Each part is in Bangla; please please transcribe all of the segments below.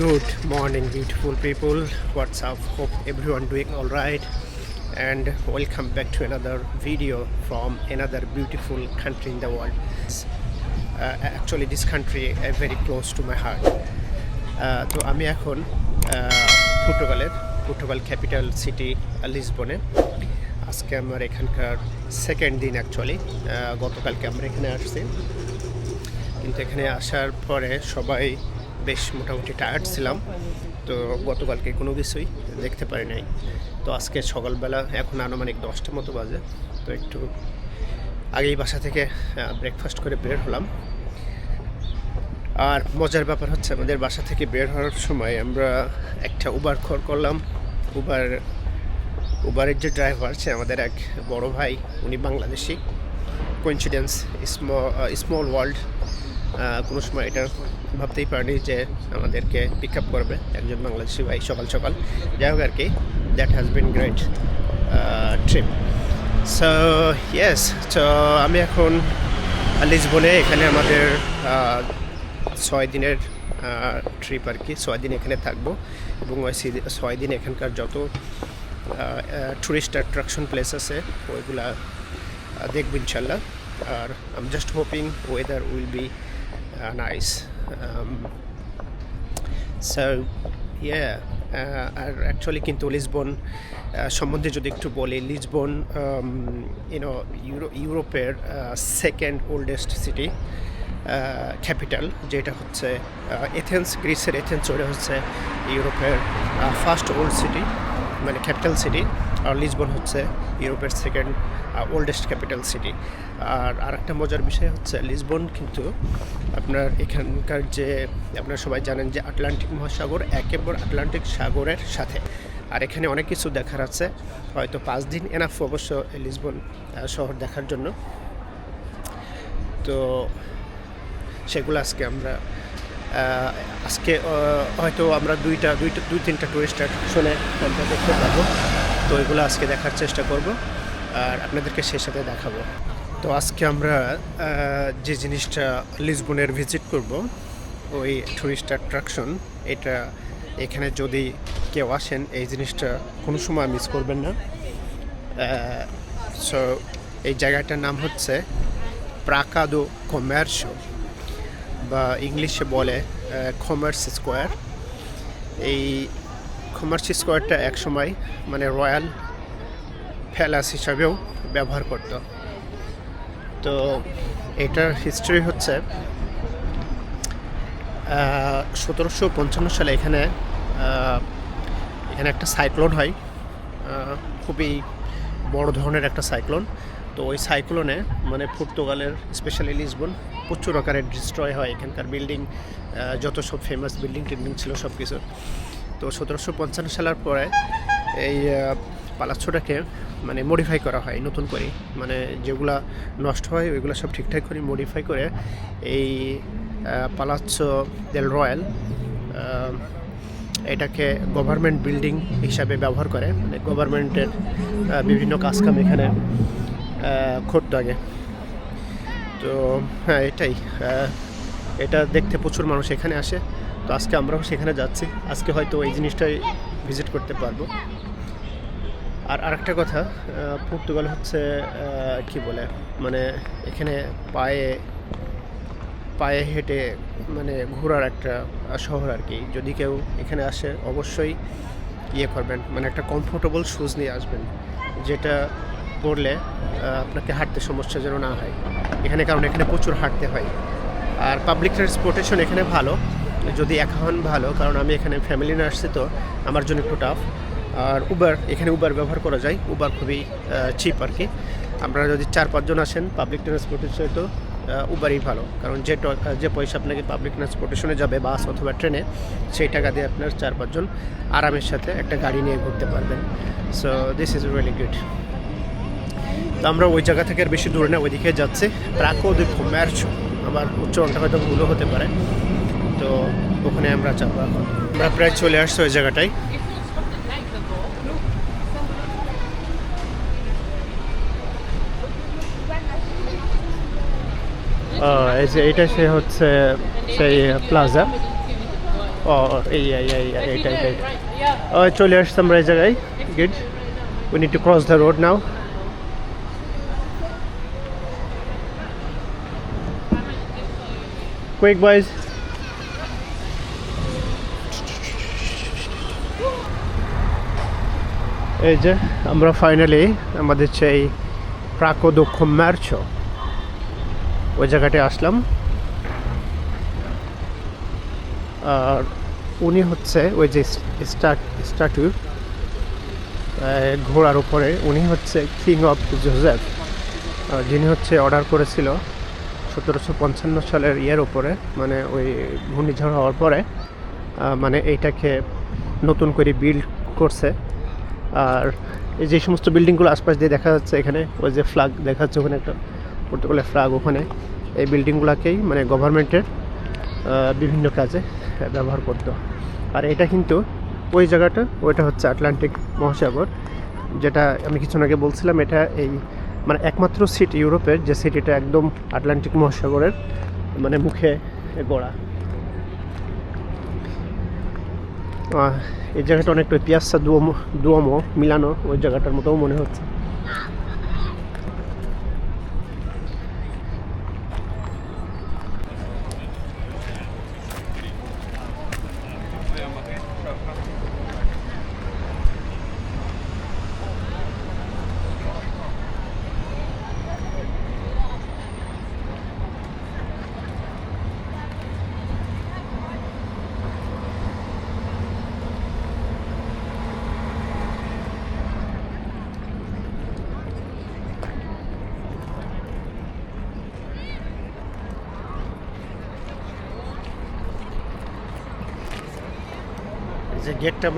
Good morning, beautiful people. What's up? Hope everyone doing all right. And welcome back to another video from another beautiful country in the world. Uh, actually, this country is very close to my heart. Uh, তো আমি এখন পর্তুগালের পর্তুগাল ক্যাপিটাল সিটি লিসবনে আজকে আমার এখানকার সেকেন্ড দিন অ্যাকচুয়ালি গতকালকে আমরা এখানে আসছি কিন্তু এখানে আসার পরে সবাই বেশ মোটামুটি টায়ার্ড ছিলাম। তো গতকালকে কোনো কিছুই দেখতে পারি নাই। তো আজকে সকালবেলা এখন আনুমানিক দশটার মতো বাজে। তো একটু আগেই বাসা থেকে ব্রেকফাস্ট করে বের হলাম। আর মজার ব্যাপার হচ্ছে আমাদের বাসা থেকে বের হওয়ার সময় আমরা একটা উবার খর করলাম। উবার উবারের যে ড্রাইভার সে আমাদের এক বড় ভাই, উনি বাংলাদেশি। কোইন্সিডেন্স স্মল ওয়ার্ল্ড কোনো সময় এটা ভাবতেই পারিনি যে আমাদেরকে পিক আপ করবে একজন বাংলাদেশি ভাই সকাল সকাল। যাই হোক আর কি that has been great trip so yes তো আমি এখন লিসবনে, এখানে আমাদের ছয় দিনের ট্রিপ আর কি, ছয় দিন এখানে থাকব। এবং ওই ছয় দিন এখানকার যত টুরিস্ট অ্যাট্রাকশন প্লেস আছে, ওইগুলা দেখব ইনশাল্লাহ। আর আম just hoping weather will be nice so yeah R actually কিন্তু লিসবন আহ, সম্বন্ধে যদি একটু বলি লিসবন ইউনো ইউরো ইউরোপের সেকেন্ড ওল্ডেস্ট সিটি ক্যাপিটাল যেটা হচ্ছে এথেন্স গ্রিসের এথেন্স ওটা হচ্ছে ইউরোপের ফার্স্ট ওল্ড সিটি মানে ক্যাপিটাল সিটি আর লিসবন হচ্ছে ইউরোপের সেকেন্ড ওল্ডেস্ট ক্যাপিটাল সিটি আর আরেকটা মজার বিষয় হচ্ছে লিসবন কিন্তু আপনার এখানকার যে, আপনারা সবাই জানেন যে আটলান্টিক মহাসাগর একেবারে আটলান্টিক সাগরের সাথে। আর এখানে অনেক কিছু দেখার আছে, হয়তো পাঁচ দিন এনাফ অবশ্য লিসবন শহর দেখার জন্য। তো সেগুলো আজকে আমরা আজকে হয়তো আমরা দুইটা দুইটা দুই, তিনটা টুরিস্ট অ্যাট্রাকশনে আমরা দেখতে পাবো। তো এগুলো আজকে দেখার চেষ্টা করব আর আপনাদেরকে সেই সাথে দেখাবো। তো আজকে আমরা যে জিনিসটা লিসবনের ভিজিট করব, ওই টুরিস্ট অ্যাট্রাকশন এটা এখানে যদি কেউ আসেন, এই জিনিসটা কোনো সময় মিস করবেন না। সো এই জায়গাটার নাম হচ্ছে প্রাকাদো কমার্শো বা ইংলিশে বলে কমার্স স্কোয়ার। এই কমার্স স্কোয়ারটা একসময় মানে রয়্যাল প্যালেস হিসাবেও ব্যবহার করতো। তো এটার হিস্ট্রি হচ্ছে সতেরোশো পঞ্চান্ন সালে এখানে এখানে একটা সাইক্লোন হয়। খুবই বড় ধরনের একটা সাইক্লোন তো ওই সাইক্লোনে মানে পর্তুগালের স্পেশালি লিসবন প্রচুর আকারে ডিস্ট্রয় হয়। এখানকার বিল্ডিং যত সব ফেমাস বিল্ডিং টিল্ডিং ছিল সব কিছু তো সতেরোশো পঞ্চান্ন সালের পরে এই পালাচ্ছোটাকে মানে মডিফাই করা হয় নতুন করে। মানে যেগুলা নষ্ট হয়, ওইগুলো সব ঠিকঠাক করে মডিফাই করে এই পালাচ্ছো দেল রয়্যাল এটাকে গভর্নমেন্ট বিল্ডিং হিসাবে ব্যবহার করে। মানে গভর্নমেন্টের বিভিন্ন কাজকাম এখানে করতো আগে। তো হ্যাঁ এটাই এটা দেখতে প্রচুর মানুষ এখানে আসে। তো আজকে আমরাও সেখানে যাচ্ছি। আজকে হয়তো এই জিনিসটাই ভিজিট করতে পারব। আর আরেকটা কথা পর্তুগাল হচ্ছে কি বলে মানে এখানে পায়ে পায়ে হেঁটে মানে ঘোরার একটা শহর আর কি। যদি কেউ এখানে আসে, অবশ্যই ইয়ে করবেন মানে একটা কমফোর্টেবল শুজ নিয়ে আসবেন, যেটা পরলে আপনাকে হাঁটতে সমস্যা যেন না হয়। এখানে, কারণ এখানে প্রচুর হাঁটতে হয়। আর পাবলিক ট্রান্সপোর্টেশন এখানে ভালো যদি একা হন ভালো, কারণ আমি এখানে ফ্যামিলি নিয়ে আসছি তো, আমার জন্য একটু টাফ আর উবার এখানে উবার ব্যবহার করা যায়। উবার খুবই চিপ আর কি। আপনারা যদি চার পাঁচজন আসেন পাবলিক ট্রান্সপোর্টেশনে তো উবারই ভালো। কারণ যে যে পয়সা আপনাকে পাবলিক ট্রান্সপোর্টেশনে যাবে বাস অথবা ট্রেনে সেই টাকা দিয়ে আপনার চার পাঁচজন আরামের সাথে একটা গাড়ি নিয়ে ঘুরতে পারবেন। So this is really good তো আমরা ওই জায়গা থেকে আর বেশি দূরে না, ওইদিকে যাচ্ছি। প্রাকো দি কমার্চ আমার উচ্চারণটা হয়তো ভুলও হতে পারে। তো ওখানে আমরা যাব এখন। আমরা প্রায় চলে আসছি ওই জায়গাটায়। এই যে এটা সে হচ্ছে সেই প্লাজা ও এই এই এই এই, এইটা এইটা। চলে আসছি এই জায়গায়। Get we need to cross the road now quick boys এই যে, আমরা ফাইনালি আমাদের সেই প্রাকো দক্ষ ম্যারছ ওই জায়গাটায় আসলাম। আর উনি হচ্ছে ওই যে স্ট্যাটু ঘোড়ার উপরে, উনি হচ্ছে কিং অফ জোজেফ যিনি হচ্ছে অর্ডার করেছিল সতেরোশো পঞ্চান্ন সালের ইয়ের উপরে মানে ওই ঘূর্ণিঝড় হওয়ার পরে মানে এইটাকে নতুন করে বিল্ড করছে। আর এই যে সমস্ত বিল্ডিংগুলো আশপাশ দিয়ে দেখা যাচ্ছে এখানে, ওই যে ফ্ল্যাগ দেখা যাচ্ছে ওখানে একটা পর্তুগালের ফ্ল্যাগ ওখানে। এই বিল্ডিংগুলোকেই মানে গভর্নমেন্টের বিভিন্ন কাজে ব্যবহার করতো। আর এটা কিন্তু ওই জায়গাটা, ওইটা হচ্ছে আটলান্টিক মহাসাগর, যেটা আমি কিছুক্ষণ আগে বলছিলাম, এটা এই মানে একমাত্র সিটি ইউরোপের, যে সিটিটা একদম আটলান্টিক মহাসাগরের মানে মুখে গড়া। এই জায়গাটা অনেকটা পিয়াসা দুয়মো দুয়মো মিলানো ওই জায়গাটার মতোও মনে হচ্ছে এই যে গেটটা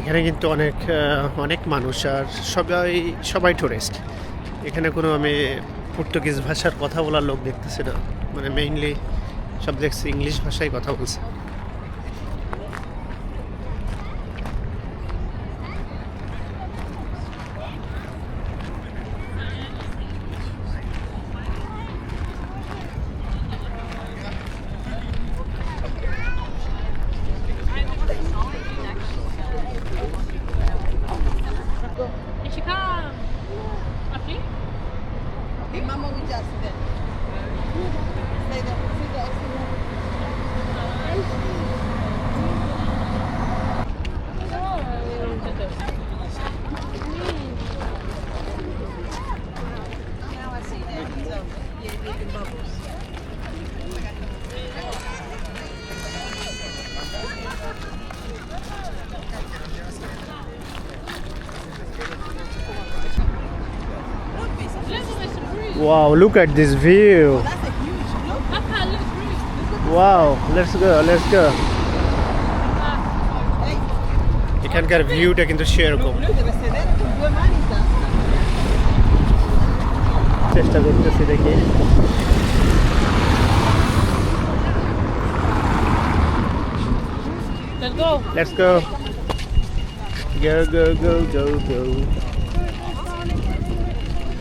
এখানে কিন্তু অনেক অনেক মানুষ আর সবাই সবাই টুরিস্ট এখানে কোনো আমি পর্তুগিজ ভাষার কথা বলার লোক দেখতেছি না। মানে মেইনলি সব দেখছি ইংলিশ ভাষায় কথা বলছে। Wow, look at this view. That's a huge look. I can't look breeze. Wow, let's go, let's go. Hey, এখানকার ভিউটা কিন্তু সেরকম look, debe ser de tu buen manita. চেষ্টা করতেছি দেখি Let's go. Let's go go go go go go